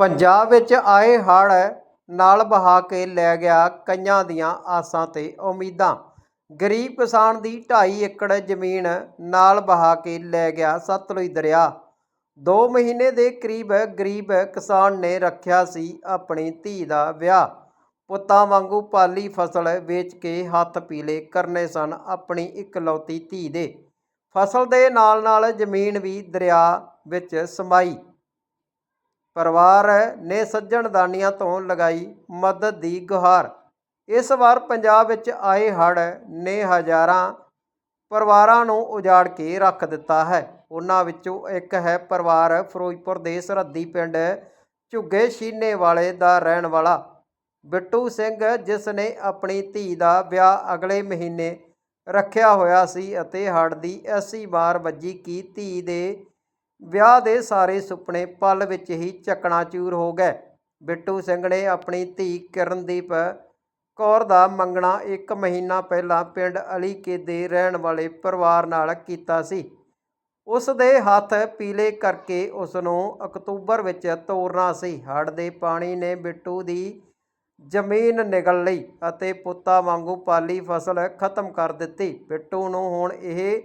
ਪੰਜਾਬ ਵਿੱਚ ਆਏ ਹੜ੍ਹ ਨਾਲ ਬਹਾ ਕੇ ਲੈ ਗਿਆ ਕਈਆਂ ਦੀਆਂ ਆਸਾਂ ਤੇ ਉਮੀਦਾਂ। ਗਰੀਬ ਕਿਸਾਨ ਦੀ 2.5 ਏਕੜ ਜ਼ਮੀਨ ਨਾਲ ਬਹਾ ਕੇ ਲੈ ਗਿਆ ਸਤਲੁਜ ਦਰਿਆ। 2 ਮਹੀਨੇ ਦੇ ਕਰੀਬ ਗਰੀਬ ਕਿਸਾਨ ਨੇ ਰੱਖਿਆ ਸੀ ਆਪਣੀ ਧੀ ਦਾ ਵਿਆਹ। ਪੁੱਤਾਂ ਵਾਂਗੂ ਪਾਲੀ ਫਸਲ ਵੇਚ ਕੇ ਹੱਥ ਪੀਲੇ ਕਰਨੇ ਸਨ ਆਪਣੀ ਇਕਲੌਤੀ ਧੀ ਦੇ। ਫਸਲ ਦੇ ਨਾਲ ਨਾਲ ਜ਼ਮੀਨ ਵੀ ਦਰਿਆ ਵਿੱਚ ਸਮਾਈ। ਪਰਿਵਾਰ ਨੇ ਸੱਜਣ ਦਾਨੀਆਂ ਤੋਂ ਲਗਾਈ ਮਦਦ ਦੀ ਗੁਹਾਰ। ਇਸ ਵਾਰ ਪੰਜਾਬ ਵਿੱਚ ਆਏ ਹੜ੍ਹ ਨੇ ਹਜ਼ਾਰਾਂ ਪਰਿਵਾਰਾਂ ਨੂੰ ਉਜਾੜ ਕੇ ਰੱਖ ਦਿੱਤਾ ਹੈ। ਉਹਨਾਂ ਵਿੱਚੋਂ ਇੱਕ ਹੈ ਪਰਿਵਾਰ ਫਿਰੋਜ਼ਪੁਰ ਦੇ ਸਰਹੱਦੀ ਪਿੰਡ ਝੁੱਗੇ ਸ਼ੀਨੇ ਵਾਲੇ ਦਾ ਰਹਿਣ ਵਾਲਾ ਬਿੱਟੂ ਸਿੰਘ, ਜਿਸ ਨੇ ਆਪਣੀ ਧੀ ਦਾ ਵਿਆਹ ਅਗਲੇ ਮਹੀਨੇ ਰੱਖਿਆ ਹੋਇਆ ਸੀ ਅਤੇ ਹੜ੍ਹ ਦੀ ਐਸੀ ਵਾਰ ਵੱਜੀ ਕਿ ਧੀ ਦੇ ਵਿਆਹ ਦੇ ਸਾਰੇ ਸੁਪਨੇ ਪਲ ਵਿੱਚ ਹੀ ਚਕਨਾਚੂਰ ਹੋ ਗਏ। ਬਿੱਟੂ ਸਿੰਘ ਨੇ ਆਪਣੀ ਧੀ ਕਿਰਨਦੀਪ ਕੌਰ ਦਾ ਮੰਗਣਾ ਇੱਕ ਮਹੀਨਾ ਪਹਿਲਾਂ ਪਿੰਡ ਅਲੀਕੇ ਦੇ ਰਹਿਣ ਵਾਲੇ ਪਰਿਵਾਰ ਨਾਲ ਕੀਤਾ ਸੀ। ਉਸ ਦੇ ਹੱਥ ਪੀਲੇ ਕਰਕੇ ਉਸ ਨੂੰ ਅਕਤੂਬਰ ਵਿੱਚ ਤੋਰਨਾ ਸੀ। ਹੜ ਦੇ ਪਾਣੀ ਨੇ ਬਿੱਟੂ ਦੀ ਜ਼ਮੀਨ ਨਿਗਲ ਲਈ ਅਤੇ ਪੁੱਤਾ ਵਾਂਗੂ ਪਾਲੀ ਫਸਲ ਖਤਮ ਕਰ ਦਿੱਤੀ। ਬਿੱਟੂ ਨੂੰ ਹੁਣ ਇਹ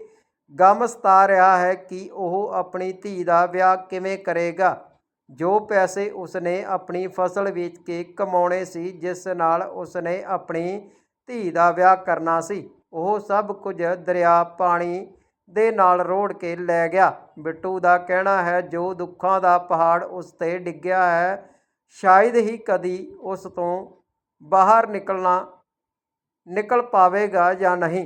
ਗਮ ਸਤਾ ਰਿਹਾ ਹੈ ਕਿ ਉਹ ਆਪਣੀ ਧੀ ਦਾ ਵਿਆਹ ਕਿਵੇਂ ਕਰੇਗਾ। ਜੋ ਪੈਸੇ ਉਸਨੇ ਆਪਣੀ ਫਸਲ ਵੇਚ ਕੇ ਕਮਾਉਣੇ ਸੀ, ਜਿਸ ਨਾਲ ਉਸਨੇ ਆਪਣੀ ਧੀ ਦਾ ਵਿਆਹ ਕਰਨਾ ਸੀ, ਉਹ ਸਭ ਕੁਝ ਦਰਿਆ ਪਾਣੀ ਦੇ ਨਾਲ ਰੋੜ ਕੇ ਲੈ ਗਿਆ। ਬਿੱਟੂ ਦਾ ਕਹਿਣਾ ਹੈ, ਜੋ ਦੁੱਖਾਂ ਦਾ ਪਹਾੜ ਉਸ ਤੇ ਡਿੱਗਿਆ ਹੈ, ਸ਼ਾਇਦ ਹੀ ਕਦੀ ਉਸ ਤੋਂ ਬਾਹਰ ਨਿਕਲਣਾ, ਨਿਕਲ ਪਾਵੇਗਾ ਜਾਂ ਨਹੀਂ।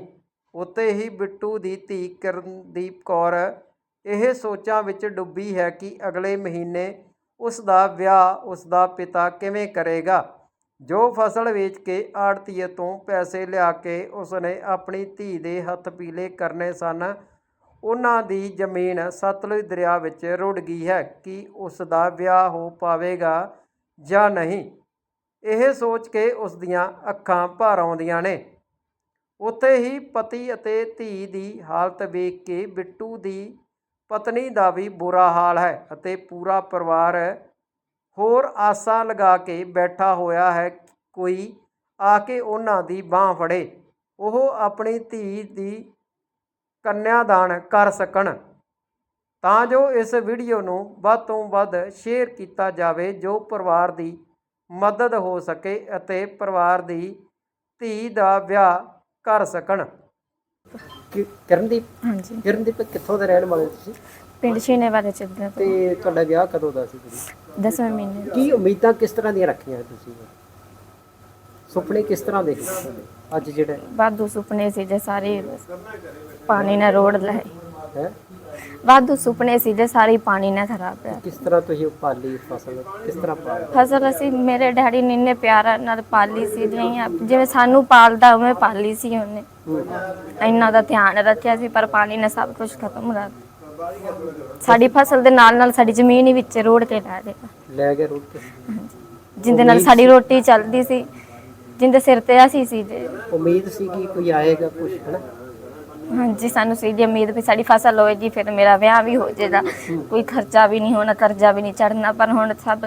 ਉੱਤੇ ਹੀ ਬਿੱਟੂ ਦੀ ਧੀ ਕਿਰਨਦੀਪ ਕੌਰ ਇਹ ਸੋਚਾਂ ਵਿੱਚ ਡੁੱਬੀ ਹੈ ਕਿ ਅਗਲੇ ਮਹੀਨੇ ਉਸ ਦਾ ਵਿਆਹ ਉਸ ਦਾ ਪਿਤਾ ਕਿਵੇਂ ਕਰੇਗਾ। ਜੋ ਫਸਲ ਵੇਚ ਕੇ ਆੜਤੀਏ ਤੋਂ ਪੈਸੇ ਲਿਆ ਕੇ ਉਸਨੇ ਆਪਣੀ ਧੀ ਦੇ ਹੱਥ ਪੀਲੇ ਕਰਨੇ ਸਨ, ਉਹਨਾਂ ਦੀ ਜ਼ਮੀਨ ਸਤਲੁਜ ਦਰਿਆ ਵਿੱਚ ਰੁੜ ਗਈ ਹੈ ਕਿ ਉਸ ਦਾ ਵਿਆਹ ਹੋ ਪਾਵੇਗਾ ਜਾਂ ਨਹੀਂ। ਇਹ ਸੋਚ ਕੇ ਉਸ ਦੀਆਂ ਅੱਖਾਂ ਭਰ ਆਉਂਦੀਆਂ ਨੇ। ਉੱਥੇ ਹੀ ਪਤੀ ਅਤੇ ਧੀ ਦੀ ਹਾਲਤ ਵੇਖ ਕੇ ਬਿੱਟੂ ਦੀ ਪਤਨੀ ਦਾ ਵੀ ਬੁਰਾ ਹਾਲ ਹੈ ਅਤੇ ਪੂਰਾ ਪਰਿਵਾਰ ਹੋਰ ਆਸਾਂ ਲਗਾ ਕੇ ਬੈਠਾ ਹੋਇਆ ਹੈ। ਕੋਈ ਆ ਕੇ ਉਹਨਾਂ ਦੀ ਬਾਹ ਫੜੇ। ਉਹ ਆਪਣੀ ਧੀ ਦੀ ਕੰਨਿਆਦਾਨ ਕਰ ਸਕਣ। ਤਾਂ ਜੋ ਇਸ ਵੀਡੀਓ ਨੂੰ ਵੱਧ ਤੋਂ ਵੱਧ ਸ਼ੇਅਰ ਕੀਤਾ ਜਾਵੇ, ਜੋ ਪਰਿਵਾਰ ਦੀ ਮਦਦ ਹੋ ਸਕੇ ਅਤੇ ਪਰਿਵਾਰ ਦੀ ਧੀ ਦਾ ਵਿਆਹ ਕਰ ਸਕਣ। ਕਿਰਨਦੀਪ ਹਾਂਜੀ। ਕਿਰਨਦੀਪ ਕਿੱਥੋਂ ਦੇ ਰਹਿਣ ਵਾਲੇ ਤੁਸੀਂ? ਪਿੰਡ ਛੀਨੇ ਵਾਲੇ ਚੱਲਦੇ ਤੋਂ ਤੇ ਤੁਹਾਡਾ ਵਿਆਹ ਕਦੋਂ ਦਾ ਸੀ ਜੀ? ਦਸਵੇਂ ਮਹੀਨੇ ਕੀ ਉਮੀਦਾਂ ਕਿਸ ਤਰ੍ਹਾਂ ਦੀਆਂ ਰੱਖੀਆਂ ਤੁਸੀਂ? ਸੁਪਨੇ ਕਿਸ ਤਰ੍ਹਾਂ ਦੇ ਅੱਜ ਜਿਹੜੇ ਵਾਧੂ ਸੁਪਨੇ ਸੀ ਜੇ ਸਾਰੇ ਪਾਣੀ ਨਾਲ ਰੋੜ ਲਏ। ਹੈ? ਵਾਧੂ ਸੁਪਨੇ ਸੀ ਜੇ ਸਾਰੀ ਪਾਣੀ ਨਾਲ ਖਰਾਬ ਪਿਆ ਕਿਸ ਤਰ੍ਹਾਂ ਤੁਸੀਂ ਉਹ ਪਾਲੀ ਫਸਲ? ਕਿਸ ਤਰ੍ਹਾਂ ਪਾਲੀ? ਫਸਲ ਅਸੀਂ ਮੇਰੇ ਡੈਡੀ ਨੇ ਇੰਨੇ ਪਿਆਰ ਨਾਲ ਪਾਲੀ ਸੀ ਜਿਵੇਂ ਜਿਵੇਂ ਸਾਨੂੰ ਪਾਲਦਾ ਉਵੇਂ ਪਾਲੀ ਸੀ ਉਹਨੇ। ਇੰਨਾ ਦਾ ਧਿਆਨ ਰੱਖਿਆ ਸੀ ਪਰ ਪਾਣੀ ਨੇ ਸਭ ਕੁਝ ਖਤਮ ਕਰ ਦਿੱਤਾ। ਸਾਡੀ ਫਸਲ ਦੇ ਨਾਲ ਨਾਲ ਸਾਡੀ ਜ਼ਮੀਨ ਹੀ ਵਿੱਚ ਰੋੜ ਕੇ ਲੈ ਦਿੱਤਾ ਲੈ ਕੇ ਰੁੱਟ ਕੇ? ਜਿੰਦੇ ਨਾਲ ਸਾਡੀ ਰੋਟੀ ਚੱਲਦੀ ਸੀ ਜਿੰਦੇ ਸਿਰ ਤੇ ਅਸੀਂ ਸੀ। ਉਮੀਦ ਸੀ ਕਿ ਕੋਈ ਆਏਗਾ ਕੁਝ ਹੈ ਹਾਂਜੀ ਸਾਨੂੰ ਸੀ ਦੀ ਉਮੀਦ ਵੀ ਸਾਡੀ ਫਸਲ ਹੋਏਗੀ ਫਿਰ ਮੇਰਾ ਵਿਆਹ ਵੀ ਹੋ ਜਾਏਗਾ। ਕੋਈ ਖਰਚਾ ਵੀ ਨਹੀਂ ਹੋਣਾ ਕਰਜ਼ਾ ਵੀ ਨਹੀਂ ਚੜਨਾ ਪਰ ਹੁਣ ਸਭ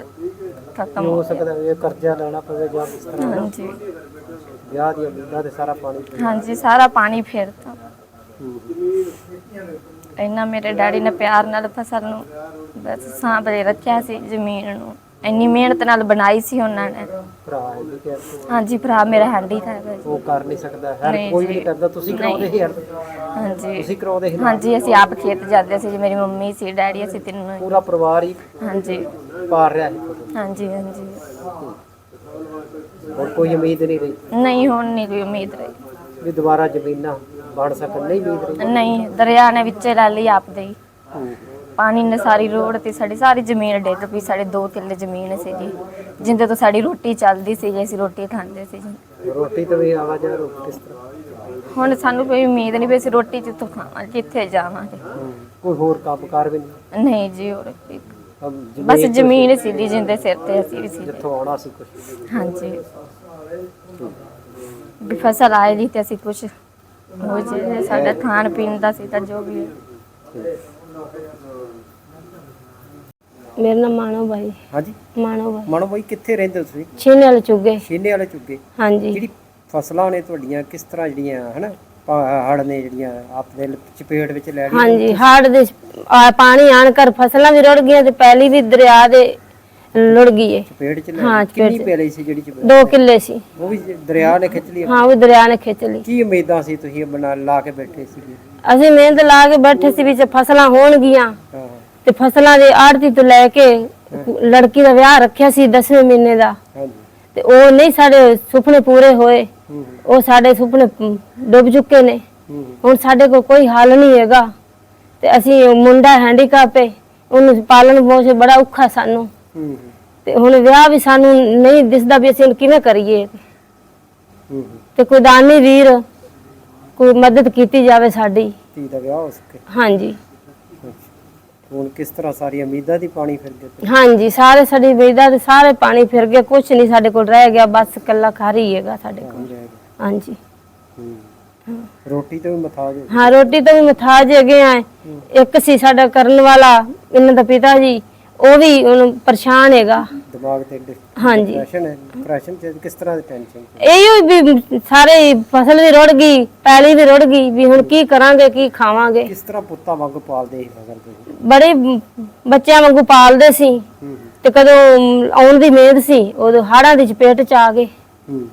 ਖਤਮ ਹੋ ਹੋ ਗਿਆ। ਸਕਦਾ ਇਹ ਕਰਜ਼ਾ ਲੈਣਾ ਪਵੇ ਜਾਂ ਇਸ ਤਰ੍ਹਾਂ ਨਾ। ਹਾਂਜੀ। ਵਿਆਹ ਦੀਆਂ ਉਮੀਦਾਂ ਤੇ ਸਾਰਾ ਪਾਣੀ ਪੀ ਹਾਂਜੀ ਸਾਰਾ ਪਾਣੀ ਫੇਰਤਾ ਇੰਨਾ ਮੇਰੇ ਡੈਡੀ ਨੇ ਪਿਆਰ ਨਾਲ ਫਸਲ ਨੂੰ ਬਸ ਸਾਂਭਲੇ ਰੱਖਿਆ ਸੀ ਜ਼ਮੀਨ ਨੂੰ। ਇੰਨੀ ਮਿਹਨਤ ਨਾਲ ਬਣਾਈ ਸੀ ਉਹਨਾਂ ਨੇ। ਭਰਾ ਹੈ ਜੀ ਕਿ ਹਾਂਜੀ ਭਰਾ ਮੇਰਾ ਹੈਂਡੀ ਹੈ ਉਹ ਕਰ ਨਹੀਂ ਸਕਦਾ। ਹਰ ਨਹੀਂ ਕੋਈ ਵੀ ਜੀ। ਨਹੀਂ ਕਰਦਾ। ਤੁਸੀਂ ਕਰਾਉਂਦੇ ਸੀ ਹਰ ਹਾਂਜੀ। ਤੁਸੀਂ ਕਰਾਉਂਦੇ ਨਾ? ਹਾਂਜੀ ਅਸੀਂ ਆਪ ਖੇਤ ਜਾਂਦੇ ਸੀ ਜੀ। ਮੇਰੀ ਮੰਮੀ ਸੀ ਡੈਡੀ ਅਸੀਂ ਤਿੰਨੋਂ। ਹੀ। ਪੂਰਾ ਪਰਿਵਾਰ ਹੀ ਹਾਂਜੀ। ਪਾਰ ਰਿਹਾ ਹੈ ਹਾਂਜੀ ਹਾਂਜੀ। ਹੋਰ ਕੋਈ ਉਮੀਦ ਨਹੀਂ ਰਹੀ? ਨਹੀਂ ਹੁਣ ਨਹੀਂ ਕੋਈ ਉਮੀਦ ਰਹੀ। ਵੀ ਦੁਬਾਰਾ ਜ਼ਮੀਨਾਂ ਬਣ ਸਕਣ। ਨਹੀਂ ਉਮੀਦ ਰਹੀ? ਨਹੀਂ ਦਰਿਆ ਨੇ ਵਿੱਚੇ ਲੈ ਲਈ ਆਪਦੇ ਹੀ। ਪਾਣੀ ਨੇ ਸਾਰੀ ਰੋਡ ਤੇ ਸਾਡੀ ਸਾਰੀ ਜ਼ਮੀਨ ਡਿੱਗ ਪਈ ਸਾਡੇ 2 ਕਿੱਲੇ ਜ਼ਮੀਨ ਸੀ ਜੀ ਜਿੰਦੇ ਤੋਂ ਸਾਡੀ ਰੋਟੀ ਚੱਲਦੀ ਸੀ ਜੀ ਅਸੀਂ ਰੋਟੀ ਖਾਂਦੇ ਸੀ ਜੀ ਰੋਟੀ ਤੋਂ ਵੀ ਆਵਾਜ਼ਾਂ ਰੋਕ ਕਿਸ ਤਰ੍ਹਾਂ? ਹੁਣ ਸਾਨੂੰ ਕੋਈ ਉਮੀਦ ਨਹੀਂ ਵੀ ਅਸੀਂ ਰੋਟੀ ਜਿੱਥੋਂ ਖਾਵਾਂ ਕਿੱਥੇ ਜਾਵਾਂਗੇ। ਕੋਈ ਹੋਰ ਕੰਮਕਾਰ ਵੀ ਨਹੀਂ? ਨਹੀਂ ਜੀ ਹੋਰ ਕੋਈ- ਬਸ ਜ਼ਮੀਨ ਸੀ ਜੀ ਜਿੰਦੇ ਸਿਰ ਤੇ ਅਸੀਂ ਵੀ ਸੀ ਜਿੱਥੋਂ ਆਉਣਾ ਸੀ ਕੁਝ ਹਾਂਜੀ। ਵੀ ਫਸਲ ਆਏਗੀ ਤੇ ਅਸੀਂ ਕੁਝ ਹੋ ਜੇ ਸਾਡਾ ਖਾਣ ਪੀਣ ਦਾ ਸੀ ਤਾਂ ਜੋ ਵੀ। ਮੇਰਾ ਨਾਮ ਮਾਨੋ ਬਾਈ। ਹਾਂਜੀ। ਮਾਨੋ ਬਾਈ। ਮਨੋ ਬਾਈ ਕਿੱਥੇ ਰਹਿੰਦੇ ਹੋ ਤੁਸੀਂ? ਛੀਨੇ ਵਾਲੇ ਚੁੱਗੇ। ਛੀਨੇ ਵਾਲੇ ਚੁੱਗੇ। ਹਾਂਜੀ। ਜਿਹੜੀ ਫਸਲਾਂ ਨੇ ਤੁਹਾਡੀਆਂ ਕਿਸ ਤਰ੍ਹਾਂ ਜਿਹੜੀਆਂ ਹਨਾ? ਹੜ ਨੇ ਜਿਹੜੀਆਂ ਆਪਣੇ ਚਪੇਟ ਵਿੱਚ ਲੈ ਲਈ ਹਾਂਜੀ ਹੜ ਦੇ ਪਾਣੀ ਆਣ ਕਰ ਫਸਲਾਂ ਵੀ ਰੁੜ ਗਈਆਂ ਤੇ ਪਹਿਲੀ ਵੀ ਦਰਿਆ ਦੇ ਲੁੜ ਗਈ ਏ। ਚਪੇਟ ਚ ਲੈ ਹਾਂ, ਕਿੰਨੀ। ਪੈਲੀ ਸੀ ਜਿਹੜੀ ਚਪੇਟ ਦੋ ਕਿੱਲੇ ਸੀ। ਉਹ ਵੀ ਦਰਿਆ ਨੇ ਖਿੱਚ ਲਈ। ਹਾਂ ਉਹ ਦਰਿਆ ਨੇ ਖਿੱਚ ਲਈ। ਕੀ ਉਮੀਦਾਂ ਸੀ ਤੁਸੀਂ ਬਣਾ ਲਾ ਕੇ ਬੈਠੇ ਸੀਗੇ? ਅਸੀਂ ਮਿਹਨਤ ਲਾ ਕੇ ਬੈਠੇ ਸੀ ਵਿੱਚ ਫਸਲਾਂ ਹੋਣਗੀਆਂ ਤੇ ਫਸਲਾਂ ਦੇ ਆੜਤੀ ਤੋਂ ਲੈ ਕੇ ਲੜਕੀ ਦਾ ਵਿਆਹ ਰੱਖਿਆ ਸੀ 10ਵੇਂ ਮਹੀਨੇ ਦਾ। ਹਾਂਜੀ। ਤੇ ਉਹ ਨਹੀਂ ਸਾਡੇ ਸੁਪਨੇ ਪੂਰੇ ਹੋਏ। ਹੂੰ। ਉਹ ਸਾਡੇ ਸੁਪਨੇ ਡੁੱਬ ਚੁੱਕੇ ਨੇ। ਹੂੰ। ਹੁਣ ਸਾਡੇ ਕੋਲ ਕੋਈ ਹੱਲ ਨਹੀਂ ਹੈਗਾ। ਤੇ ਅਸੀਂ ਉਹ ਮੁੰਡਾ ਹੈਂਡੀਕੈਪ ਹੈ ਉਹਨੂੰ ਪਾਲਣ ਪੋਸ਼ਣ ਬੜਾ ਔਖਾ ਸਾਨੂੰ। ਹੂੰ। ਤੇ ਹੁਣ ਵਿਆਹ ਵੀ ਸਾਨੂੰ ਨਹੀਂ ਦਿਸਦਾ ਵੀ ਅਸੀਂ ਹੁਣ ਕਿਵੇਂ ਕਰੀਏ। ਹੂੰ। ਤੇ ਕੋਈ ਦਾਨੀ ਵੀਰ ਕੋਈ ਮਦਦ ਕੀਤੀ ਜਾਵੇ ਸਾਡੀ। ਧੀ ਦਾ ਵਿਆਹ ਹੋ ਸਕੇ। ਹਾਂਜੀ। ਹੁਣ ਕਿਸ ਤਰ੍ਹਾਂ ਸਾਰੀ ਉਮੀਦਾਂ ਦੀ ਪਾਣੀ ਫਿਰ ਗਏ ਹਾਂਜੀ ਸਾਰੇ ਸਾਡੀ ਵੇਦਾ ਤੇ ਸਾਰੇ ਪਾਣੀ ਫਿਰ ਗਏ ਕੁਝ ਨਹੀਂ ਸਾਡੇ ਕੋਲ ਰਹਿ ਗਿਆ ਬਸ ਕੱਲਾ ਘਰ ਹੀ ਹੈਗਾ ਸਾਡੇ ਕੋਲ। ਹਾਂਜੀ। ਹੂੰ। ਰੋਟੀ ਤੋਂ ਵੀ ਮਥਾਜ ਹਾਂ ਰੋਟੀ ਤੋਂ ਵੀ ਮਥਾਜ ਹੈਗੇ ਆ। ਇੱਕ ਸੀ ਸਾਡਾ ਕਰਨ ਵਾਲਾ ਇਹਨਾਂ ਦਾ ਪਿਤਾ ਜੀ ਉਹ ਵੀ ਉਹਨੂੰ ਪਰੇਸ਼ਾਨ ਹੈਗਾ। ਦਿਮਾਗ ਤੇ ਹਾਂਜੀ। ਡਿਪਰੈਸ਼ਨ ਹੈ। ਡਿਪਰੈਸ਼ਨ ਚ ਕਿਸ ਤਰ੍ਹਾਂ ਦੀ ਟੈਨਸ਼ਨ ਇਹੋ ਵੀ ਸਾਰੇ ਹੀ ਫਸਲ ਵੀ ਰੁੜ ਗਈ ਪੈਲੀ ਵੀ ਰੁੜ ਗਈ ਵੀ ਹੁਣ ਕੀ ਕਰਾਂਗੇ ਕੀ ਖਾਵਾਂਗੇ। ਕਿਸ ਤਰ੍ਹਾਂ ਪੁੱਤਾਂ ਵਾਂਗ ਪਾਲਦੇ ਸੀ ਮਗਰ ਤੁਸੀਂ? ਬੜੇ ਬੱਚਿਆਂ ਵਾਂਗੂ ਪਾਲਦੇ ਸੀ। ਹੂੰ ਤੇ ਕਦੋਂ ਆਉਣ ਦੀ ਮਿਹਨਤ ਸੀ ਉਦੋਂ ਹਾੜਾਂ ਦੀ ਚਪੇਟ ਚ ਆ ਗਏ। ਹੂੰ।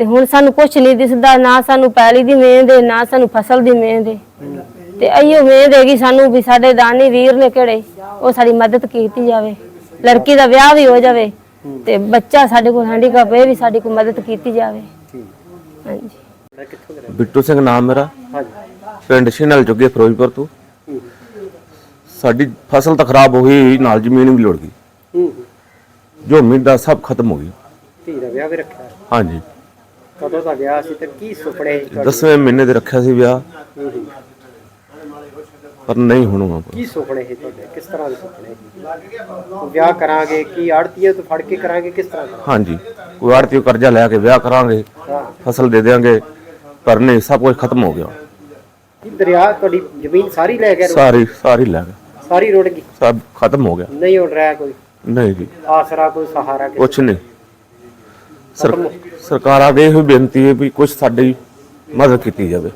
ਤੇ ਹੁਣ ਸਾਨੂੰ ਕੁਝ ਨਹੀਂ ਦਿਸਦਾ ਨਾ ਸਾਨੂੰ ਪੈਲੀ ਦੀ ਮਿਹਨਤ ਹੈ ਨਾ ਸਾਨੂੰ ਫਸਲ ਦੀ ਮਿਹਨਤ ਹੈ ਤੇ ਅਈਓ ਮਿਹਨਤ ਹੈਗੀ ਸਾਨੂੰ ਵੀ ਸਾਡੇ ਦਾਨੀ ਵੀਰ ਨੇ ਕਿਹੜੇ ਉਹ ਸਾਡੀ ਮਦਦ ਕੀਤੀ ਜਾਵੇ। ਲੜਕੀ ਦਾ ਵਿਆਹ ਵੀ ਹੋ ਜਾਵੇ ਤੇ ਬੱਚਾ ਸਾਡੇ ਕੋਲ ਹੈਂਡੀਕੈਪ ਇਹ ਵੀ ਸਾਡੀ ਕੋਈ ਮਦਦ ਕੀਤੀ ਜਾਵੇ। ਹਾਂਜੀ। ਬਿੱਟੂ ਸਿੰਘ ਨਾਮ ਮੇਰਾ। ਹਾਂਜੀ। ਪਿੰਡ ਸ਼ਿਨਲ ਜੁਗੇ ਫਿਰੋਜ਼ਪੁਰ ਤੋਂ। ਸਾਡੀ ਫਸਲ ਤਾਂ ਖਰਾਬ ਹੋ ਗਈ ਨਾਲ ਜ਼ਮੀਨ ਵੀ ਲੁੜ ਗਈ। ਹੂੰ। ਜੋ ਉਮੀਦਾਂ ਸਭ ਖਤਮ ਹੋ ਗਈ। ਧੀ ਦਾ ਵਿਆਹ ਵੀ ਰੱਖਿਆ। ਹਾਂਜੀ। ਕਦੋਂ ਦਾ ਵਿਆਹ ਸੀ ਤੇ ਕੀ ਸੁਪਨੇ ਸੀ ਤੁਹਾਡੇ? ਮਹੀਨੇ ਦੇ ਰੱਖਿਆ ਸੀ ਵਿਆਹ। ਪਰ ਨਹੀਂ ਹੋਣਾ ਕੀ ਸੁਪਨੇ ਸੀ ਤੁਹਾਡੇ? ਕਿਸ ਤਰ੍ਹਾਂ ਦੇ ਸੁਪਨੇ ਸੀ? ਵਿਆਹ ਕਰਾਂਗੇ ਕੀ ਆੜਤੀਏ ਤੋਂ ਫੜ ਕੇ ਕਰਾਂਗੇ ਕਿਸ ਤਰ੍ਹਾਂ ਕਰਾਂਗੇ? ਹਾਂਜੀ ਕੋਈ ਆੜਤੀ ਕਰਜ਼ਾ ਲੈ ਕੇ ਵਿਆਹ ਕਰਾਂਗੇ ਹਾਂ। ਫਸਲ ਦੇ ਦੇਾਂਗੇ ਪਰ ਨਹੀਂ ਸਭ ਕੁਝ ਖਤਮ ਹੋ ਗਿਆ। ਕੀ ਦਰਿਆ ਤੁਹਾਡੀ ਜ਼ਮੀਨ ਸਾਰੀ ਲੈ ਗਿਆ ਸਾਰੀ ਸਾਰੀ ਲੈ ਗਏ ਸਾਰੀ ਰੁੜ ਗਈ? ਸਭ ਖਤਮ ਹੋ ਗਿਆ। ਨਹੀਂ ਉੱਡ ਰਿਹਾ ਕੋਈ? ਨਹੀਂ ਜੀ। ਆਸਰਾ ਕੋਈ ਸਹਾਰਾ ਕੁਛ ਨਹੀਂ। ਸਰ ਸਰਕਾਰ ਅੱਗੇ ਇਹੋ ਬੇਨਤੀ ਹੈ ਵੀ ਕੁਝ ਸਾਡੀ ਮਦਦ ਕੀਤੀ ਜਾਵੇ।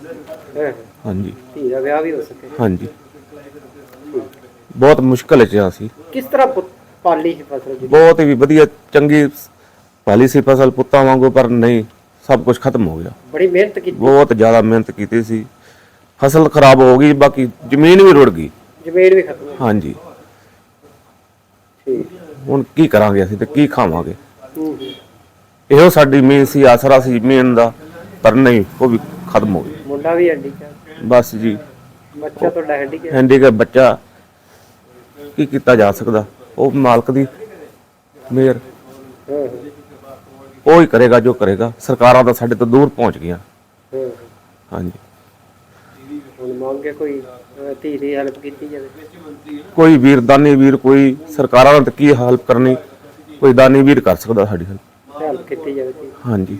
ਹਾਂ, ਹਾਂ। ਹਾਂਜੀ। ਧੀ ਦਾ ਵਿਆਹ ਵੀ ਹੋ ਸਕੇ। ਹਾਂਜੀ। ਬਹੁਤ ਮੁਸ਼ਕਲ ਚ ਆ ਸੀ। ਕਿਸ ਤਰ੍ਹਾਂ ਪੁੱਤ ਪਾਲੀ ਸੀ ਫਸਲ ਜੀ ਬਹੁਤ ਹੀ ਵਧੀਆ ਚੰਗੀ ਪਾਲੀ ਸੀ ਫਸਲ ਪੁੱਤਾਂ ਵਾਂਗੂ ਪਰ ਨਹੀਂ ਸਭ ਕੁਝ ਖਤਮ ਹੋ ਗਿਆ। ਬੜੀ ਮਿਹਨਤ ਕੀਤੀ। ਬਹੁਤ ਜ਼ਿਆਦਾ ਮਿਹਨਤ ਕੀਤੀ ਸੀ। ਫਸਲ ਖਰਾਬ ਹੋ ਗਈ ਬਾਕੀ ਜ਼ਮੀਨ ਵੀ ਰੁੜ ਗਈ। ਜ਼ਮੀਨ ਵੀ ਖਤਮ ਹੋ ਹਾਂਜੀ। ਗਈ ਠੀਕ। ਹੁਣ ਕੀ ਕਰਾਂਗੇ ਅਸੀਂ ਤੇ ਕੀ ਖਾਵਾਂਗੇ? ਹੂੰ ਹੂੰ। ਇਹੋ ਸਾਡੀ ਮੇਨ ਸੀ ਆਸਰਾ ਸੀ ਜ਼ਮੀਨ ਦਾ ਪਰ ਨਹੀਂ ਉਹ ਵੀ ਖਤਮ ਹੋ ਗਈ। ਮੁੰਡਾ ਵੀ ਹੱਡੀ ਬਸ ਜੀ। ਬੱਚਾ ਤੁਹਾਡਾ ਹੱਡੀ ਹੈਂਡੀਕੈਪ ਬੱਚਾ। ਕੀ ਕੀਤਾ ਜਾ ਸਕਦਾ? ਉਹ ਮਾਲਕ ਦੀ ਹਾਂ, ਉਹ ਹੀ ਕਰੇਗਾ ਜੋ ਕਰੇਗਾ। ਸਰਕਾਰਾਂ ਤਾਂ ਸਾਡੇ ਤੋਂ ਦੂਰ ਪਹੁੰਚ ਗਈਆਂ। ਹਾਂਜੀ। ਹੁਣ ਮੰਗੇ ਕੋਈ ਅਹ, ਧੀ ਦੀ ਹੈਲਪ ਕੀਤੀ ਜਾਵੇ? ਕੋਈ ਵੀਰ ਦਾਨੀ ਵੀਰ ਕੋਈ ਸਰਕਾਰਾਂ ਨੇ ਤਾਂ ਕੀ ਹੈਲਪ ਕਰਨੀ? ਕੋਈ ਦਾਨੀ ਵੀਰ ਕਰ ਸਕਦਾ ਸਾਡੀ help। ਹੈਲਪ ਕੀਤੀ ਜਾਵੇ ਧੀ ਦੀ। ਹਾਂਜੀ।